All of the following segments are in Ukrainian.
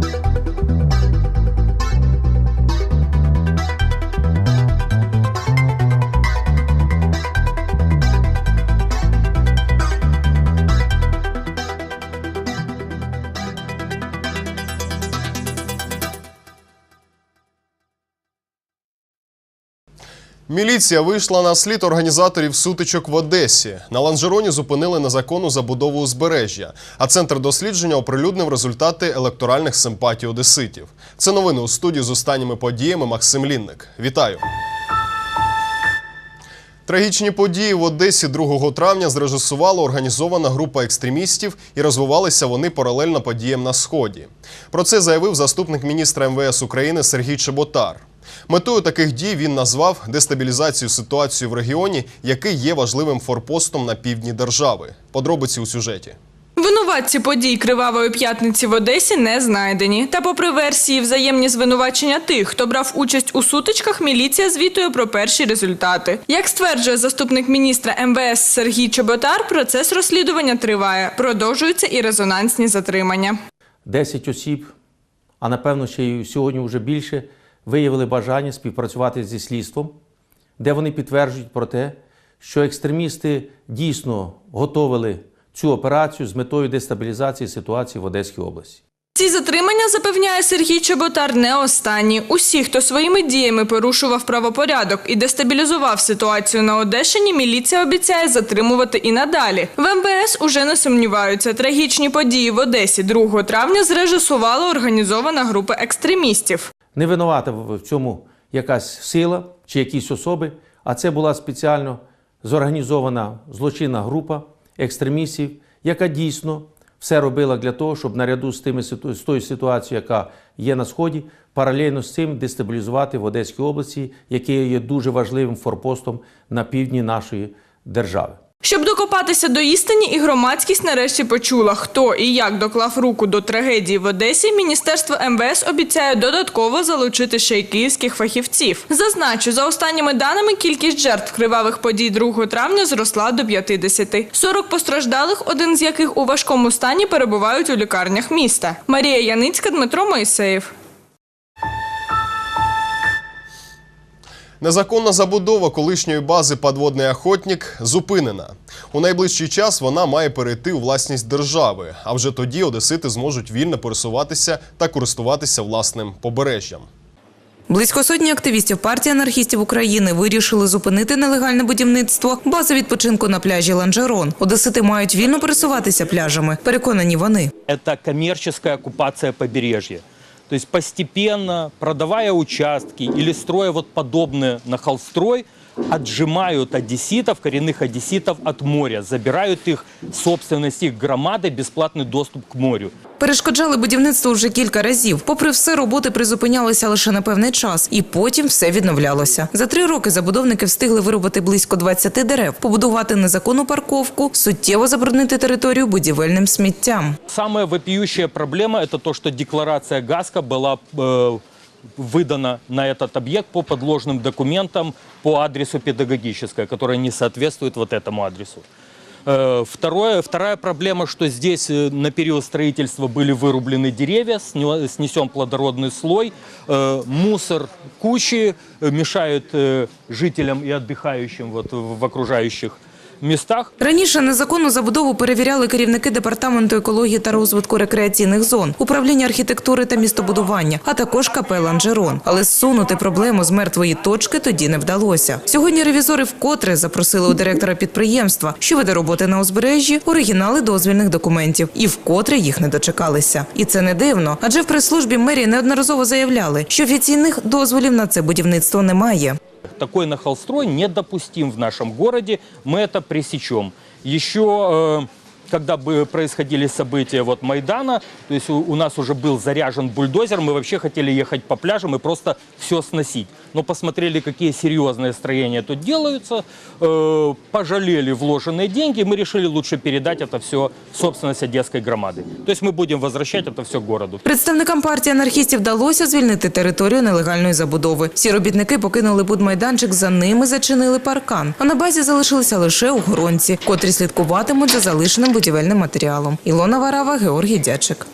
Thank you. Міліція вийшла на слід організаторів сутичок в Одесі. На ланжероні зупинили незаконну забудову узбережжя, а центр дослідження оприлюднив результати електоральних симпатій одеситів. Це новини у студії з останніми подіями Максим Лінник. Вітаю! Трагічні події в Одесі 2 травня зрежисувала організована група екстремістів і розвивалися вони паралельно подіям на сході. Про це заявив заступник міністра МВС України Сергій Чеботар. Метою таких дій він назвав дестабілізацію ситуації в регіоні, який є важливим форпостом на півдні держави. Подробиці у сюжеті. Винуватці подій Кривавої п'ятниці в Одесі не знайдені. Та попри версії взаємні звинувачення тих, хто брав участь у сутичках, міліція звітує про перші результати. Як стверджує заступник міністра МВС Сергій Чоботар, процес розслідування триває. Продовжуються і резонансні затримання. 10 осіб, а напевно ще й сьогодні вже більше, виявили бажання співпрацювати зі слідством, де вони підтверджують про те, що екстремісти дійсно готовили цю операцію з метою дестабілізації ситуації в Одеській області. Ці затримання, запевняє Сергій Чоботар, не останні. Усі, хто своїми діями порушував правопорядок і дестабілізував ситуацію на Одещині, міліція обіцяє затримувати і надалі. В МВС уже не сумніваються. Трагічні події в Одесі 2 травня зрежисувала організована група екстремістів. Не винувата в цьому якась сила чи якісь особи, а це була спеціально зорганізована злочинна група екстремістів, яка дійсно все робила для того, щоб наряду з, тими, з тою ситуацією, яка є на Сході, паралельно з цим дестабілізувати в Одеській області, яке є дуже важливим форпостом на півдні нашої держави. Щоб докопатися до істині, і громадськість нарешті почула, хто і як доклав руку до трагедії в Одесі. Міністерство МВС обіцяє додатково залучити ще й київських фахівців. Зазначу, за останніми даними, кількість жертв кривавих подій 2 травня зросла до 50. 40 постраждалих, один з яких у важкому стані перебувають у лікарнях міста. Марія Яницька, Дмитро Моїсеєв. Незаконна забудова колишньої бази «Подводний охотник» зупинена. У найближчий час вона має перейти у власність держави, а вже тоді одесити зможуть вільно пересуватися та користуватися власним побережжям. Близько сотні активістів партії анархістів України вирішили зупинити нелегальне будівництво бази відпочинку на пляжі Ланжерон. Одесити мають вільно пересуватися пляжами. Переконані вони. это коммерческая оккупация побережья. То есть постепенно, продавая участки или строя вот подобные на холстрой, отжимают одесситов, коренных одесситов от моря, забирают их собственность, их громады, бесплатный доступ к морю. Перешкоджали будівництву вже кілька разів. Попри все, роботи призупинялися лише на певний час, і потім все відновлялося. За три роки забудовники встигли вирубати близько 20 дерев, побудувати незаконну парковку, суттєво забруднити територію будівельним сміттям. Самая вопиющая проблема – это то, что декларация ГАСКа была э, выдана на этот объект по подложным документам по адресу педагогическая, которая не соответствует вот этому адресу. Э, Второе, вторая проблема, что здесь э, на период строительства были вырублены деревья, снё- снесен плодородный слой, э, мусор кучи э, мешают э, жителям и отдыхающим вот в в окружающих местах. Раніше незаконну забудову перевіряли керівники департаменту екології та розвитку рекреаційних зон, управління архітектури та містобудування, а також КП «Ланжерон». Але зсунути проблему з мертвої точки тоді не вдалося. Сьогодні ревізори вкотре запросили у директора підприємства, що веде роботи на узбережжі, оригінали дозвільних документів, і вкотре їх не дочекалися. І це не дивно, адже в прес-службі мерії неодноразово заявляли, що офіційних дозволів на це будівництво немає. Такой нахалстрой недопустим в нашем городе, мы это пресечем. Еще э, когда бы происходили события вот Майдана, то есть у, у нас уже был заряжен бульдозер, мы вообще хотели ехать по пляжам и просто все сносить. Но посмотрели, какие серьезные строения тут делаются, э, пожалели вложенные деньги, мы решили лучше передать это все в собственность Одесской громады. То есть мы будем возвращать это все городу. Представникам партії анархістів вдалося звільнити територію нелегальної забудови. Всі робітники покинули будмайданчик, за ними зачинили паркан. А на базі залишилися лише охоронці, котрі слідкуватимуть за залишеним будівельним матеріалом. Ілона Варава, Георгій Дячик.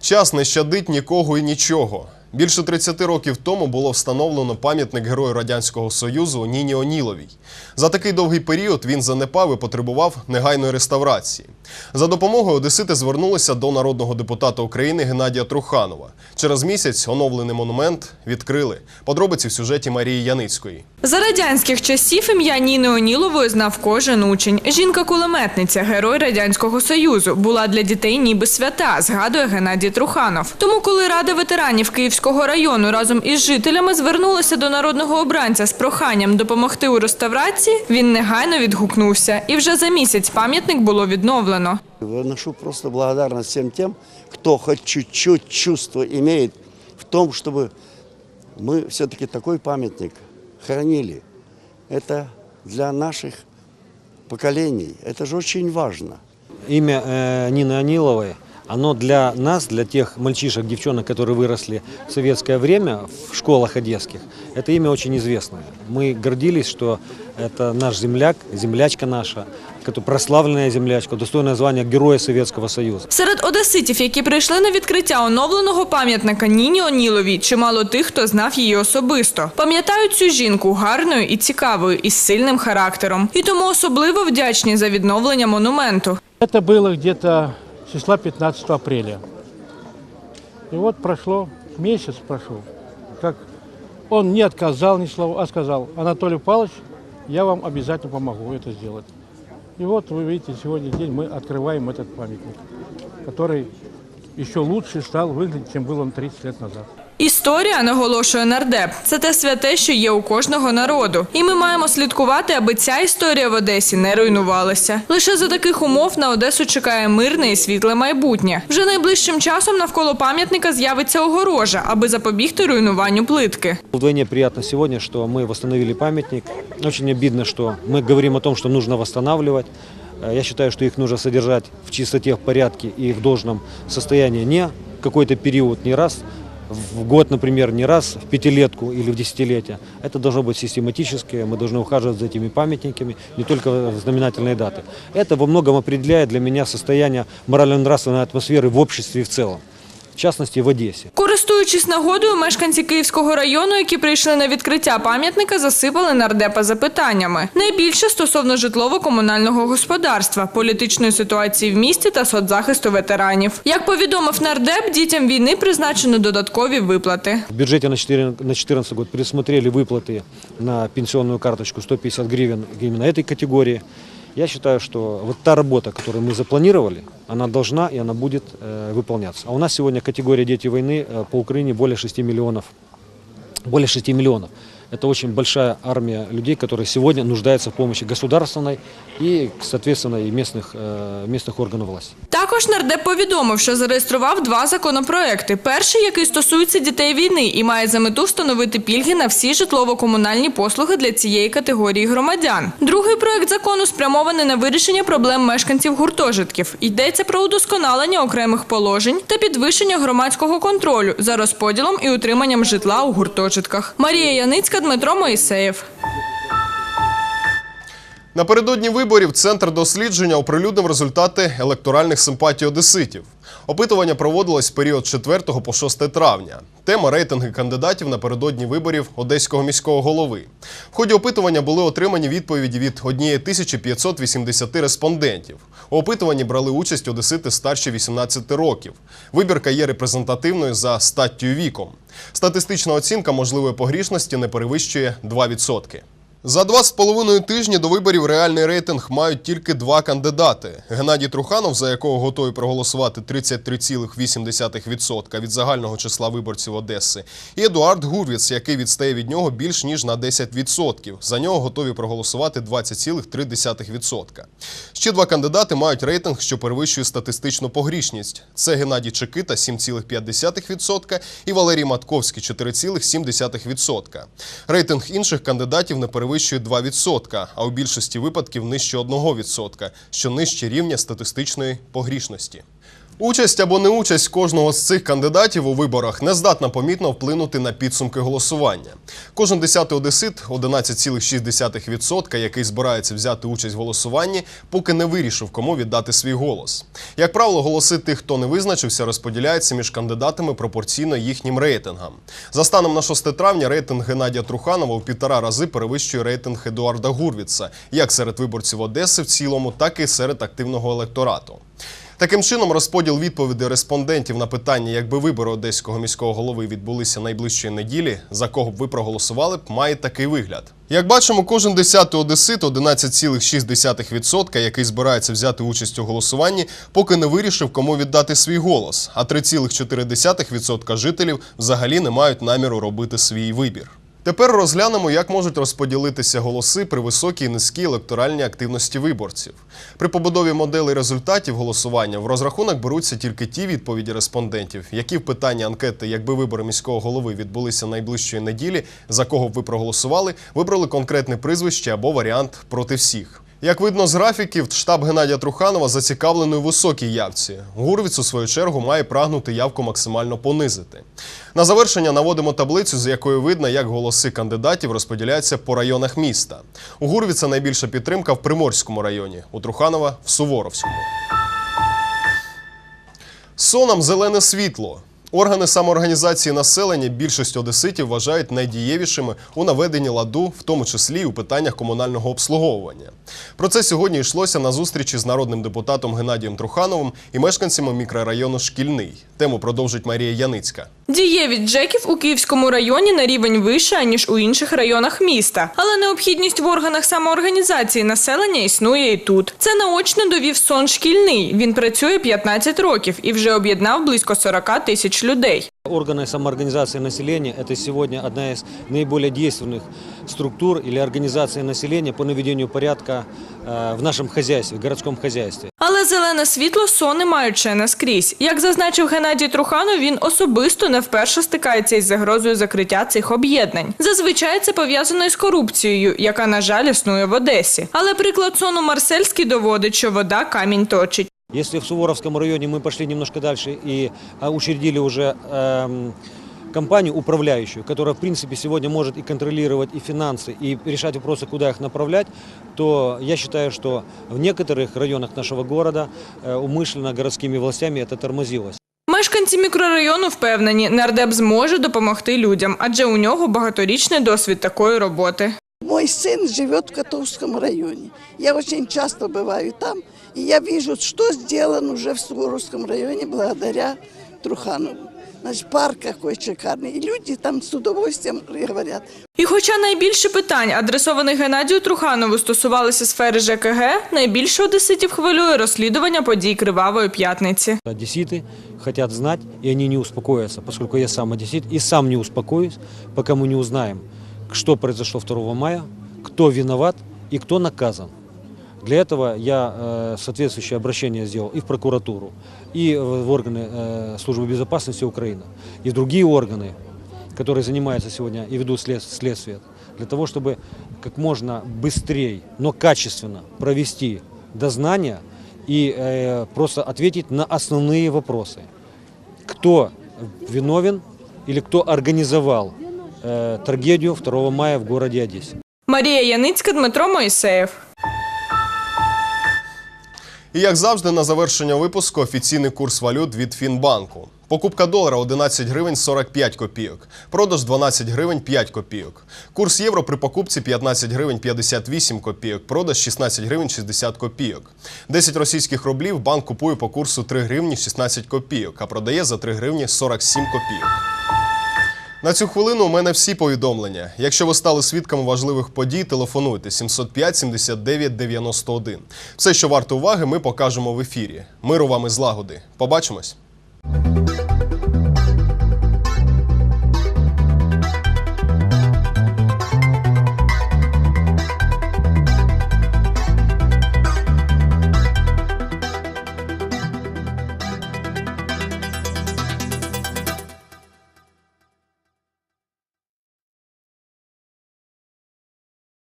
Час не щадить нікого і нічого. Більше 30 років тому було встановлено пам'ятник Герою Радянського Союзу Ніні Оніловій. За такий довгий період він занепав і потребував негайної реставрації. За допомогою Одесити звернулися до народного депутата України Геннадія Труханова. Через місяць оновлений монумент відкрили. Подробиці в сюжеті Марії Яницької. За радянських часів ім'я Ніни Онілової знав кожен учень. Жінка-кулеметниця, герой Радянського Союзу, була для дітей ніби свята, згадує Геннадій Труханов. Тому, коли Рада ветеранів Київського району разом із жителями звернулася до народного обранця з проханням допомогти у реставрації, він негайно відгукнувся. І вже за місяць пам'ятник було відновлено. Выношу просто благодарность всем тем, кто хоть чуть-чуть чувство имеет в том, чтобы мы все-таки такой памятник хранили. Это для наших поколений. Это же очень важно. Имя э, Нины Аниловой, оно для нас, для тех мальчишек, девчонок, которые выросли в советское время в школах одесских, это имя очень известное. Мы гордились, что это наш земляк, землячка наша, кото- прославленная землячка, достойное звание Героя Советского Союза. Серед одеситів, які прийшли на відкриття оновленого пам'ятника Ніні Оніловій, чимало тих, хто знав її особисто. Пам'ятають цю жінку гарною і цікавою, із сильним характером. І тому особливо вдячні за відновлення монументу. Это было где-то числа 15 апреля. И вот прошло, месяц прошел, как он не отказал ни слова, а сказал, Анатолий Павлович, я вам обязательно помогу это сделать. И вот вы видите, сегодня день мы открываем этот памятник, который еще лучше стал выглядеть, чем был он 30 лет назад. Історія, наголошує нардеп, це те святе, що є у кожного народу. І ми маємо слідкувати, аби ця історія в Одесі не руйнувалася. Лише за таких умов на Одесу чекає мирне і світле майбутнє. Вже найближчим часом навколо пам'ятника з'явиться огорожа, аби запобігти руйнуванню плитки. Вдвойне приятно сегодня, что мы восстановили памятник. Очень обидно, что мы говорим о том, что нужно восстанавливать. Э, Я считаю, что их нужно содержать в чистоте, в порядке и в должном состоянии не какой-то период, не раз в год, например, не раз в пятилетку или в десятилетие. Это должно быть систематически, мы должны ухаживать за этими памятниками, не только в знаменательные даты. Это во многом определяет для меня состояние морально-нравственной атмосферы в обществе в целом, в частности в Одессе. Користуючись нагодою, мешканці Київського району, які прийшли на відкриття пам'ятника, засипали нардепа запитаннями. Найбільше стосовно житлово-комунального господарства, політичної ситуації в місті та соцзахисту ветеранів. Як повідомив нардеп, дітям війни призначено додаткові виплати. В бюджете на 2014 год предусмотрели выплаты на пенсионную карточку 150 гривен именно этой категории. Я считаю, что вот та работа, которую мы запланировали, она должна и она будет э, выполняться. А у нас сегодня категория «Дети войны» э, по Украине более 6 миллионов. Более 6 миллионов. Это очень большая армия людей, которые сегодня нуждаются в помощи государственной и, соответственно, и местных, э, местных органов власти. Також нардеп повідомив, що зареєстрував два законопроекти. Перший, який стосується дітей війни і має за мету встановити пільги на всі житлово-комунальні послуги для цієї категорії громадян. Другий проект закону спрямований на вирішення проблем мешканців гуртожитків. Йдеться про удосконалення окремих положень та підвищення громадського контролю за розподілом і утриманням житла у гуртожитках. Марія Яницька, Дмитро Моїсеєв. Напередодні виборів центр дослідження оприлюднив результати електоральних симпатій одеситів. Опитування проводилось в період з 4 по 6 травня. Тема рейтинги кандидатів напередодні виборів одеського міського голови. В ході опитування були отримані відповіді від 1580 респондентів. У опитуванні брали участь одесити старші 18 років. Вибірка є репрезентативною за статтю віком. Статистична оцінка можливої погрішності не перевищує 2%. За два з половиною тижні до виборів реальний рейтинг мають тільки два кандидати: Геннадій Труханов, за якого готові проголосувати 33,8% від загального числа виборців Одеси, і Едуард Гурвіц, який відстає від нього більш ніж на 10%. За нього готові проголосувати 20,3%. Ще два кандидати мають рейтинг, що перевищує статистичну погрішність. Це Геннадій Чекита 7,5% і Валерій Матковський 4,7%. Рейтинг інших кандидатів не перевищує 2%, а у більшості випадків нижче 1%, що нижче рівня статистичної погрішності. Участь або неучасть кожного з цих кандидатів у виборах не здатна помітно вплинути на підсумки голосування. Кожен десятий одесит, 11,6%, який збирається взяти участь в голосуванні, поки не вирішив, кому віддати свій голос. Як правило, голоси тих, хто не визначився, розподіляються між кандидатами пропорційно їхнім рейтингам. За станом на 6 травня рейтинг Геннадія Труханова у півтора рази перевищує рейтинг Едуарда Гурвіца, як серед виборців Одеси в цілому, так і серед активного електорату. Таким чином, розподіл відповідей респондентів на питання, якби вибори одеського міського голови відбулися найближчої неділі, за кого б ви проголосували має такий вигляд. Як бачимо, кожен десятий одесит, 11,6%, який збирається взяти участь у голосуванні, поки не вирішив, кому віддати свій голос, а 3,4% жителів взагалі не мають наміру робити свій вибір. Тепер розглянемо, як можуть розподілитися голоси при високій і низькій електоральній активності виборців. При побудові моделей результатів голосування в розрахунок беруться тільки ті відповіді респондентів, які в питанні анкети, якби вибори міського голови відбулися найближчої неділі, за кого б ви проголосували, вибрали конкретне прізвище або варіант проти всіх. Як видно з графіків, штаб Геннадія Труханова зацікавлений у високій явці. Гурвіц, у свою чергу, має прагнути явку максимально понизити. На завершення наводимо таблицю, з якої видно, як голоси кандидатів розподіляються по районах міста. У Гурвіца найбільша підтримка в Приморському районі, у Труханова в Суворовському. Сонам зелене світло. Органи самоорганізації населення більшість одеситів вважають найдієвішими у наведенні ладу, в тому числі у питаннях комунального обслуговування. Про це сьогодні йшлося на зустрічі з народним депутатом Геннадієм Трухановим і мешканцями мікрорайону Шкільний. Тему продовжить Марія Яницька. Дієвість джеків у Київському районі на рівень вища, ніж у інших районах міста. Але необхідність в органах самоорганізації населення існує і тут. Це наочно довів сон шкільний. Він працює 15 років і вже об'єднав близько 40 тисяч людей. Органы самоорганизации населения – это сегодня одна из наиболее действенных структур или организаций населения по наведению порядка э, в нашем хозяйстве, в городском хозяйстве. Але зелене світло сони мають ще не скрізь. Як зазначив Геннадій Труханов, він особисто не вперше стикається із загрозою закриття цих об'єднань. Зазвичай це пов'язано із корупцією, яка, на жаль, існує в Одесі. Але приклад сону Марсельський доводить, що вода камінь точить. Если в Суворовском районе мы пошли немножко дальше и а, учредили уже эм, компанию управляющую, которая в принципе сегодня может и контролировать и финансы, и решать вопросы, куда их направлять, то я считаю, что в некоторых районах нашего города э, умышленно городскими властями это тормозилось. Мешканці мікрорайону впевнені, нардеп зможе допомогти людям, адже у нього багаторічний досвід такої роботи. Мой сын живет в Котовском районе. Я очень часто бываю там, и я вижу, что сделано уже в Суворовском районе благодаря Труханову. Значит, парк какой шикарный. И люди там с удовольствием говорят, І хоча найбільше питань, адресованих Геннадію Труханову, стосувалися сфери ЖКГ, найбільше одеситів хвилює розслідування подій Кривавої п'ятниці. Одесситы хотят знать, и они не успокоятся, поскольку я сам одессит и сам не успокоюсь, пока мы не узнаем, что произошло 2 мая, кто виноват и кто наказан. Для этого я э, соответствующее обращение сделал и в прокуратуру, и в органы э, службы безопасности Украины, и в другие органы, которые занимаются сегодня и ведут след- следствие, для того, чтобы как можно быстрее, но качественно провести дознание и э, просто ответить на основные вопросы. Кто виновен или кто организовал э, трагедию 2 мая в городе Одессе. Марія Яницька, Дмитро Моїсеєв. І як завжди, на завершення випуску офіційний курс валют від Фінбанку. Покупка долара 11 гривень 45 копійок, продаж 12 гривень 5 копійок. Курс євро при покупці 15 гривень 58 копійок, продаж 16 гривень 60 копійок. 10 російських рублів банк купує по курсу 3 гривні 16 копійок, а продає за 3 гривні 47 копійок. На цю хвилину у мене всі повідомлення. Якщо ви стали свідками важливих подій, телефонуйте 705 79 91. Все, що варто уваги, ми покажемо в ефірі. Миру вам і злагоди. Побачимось!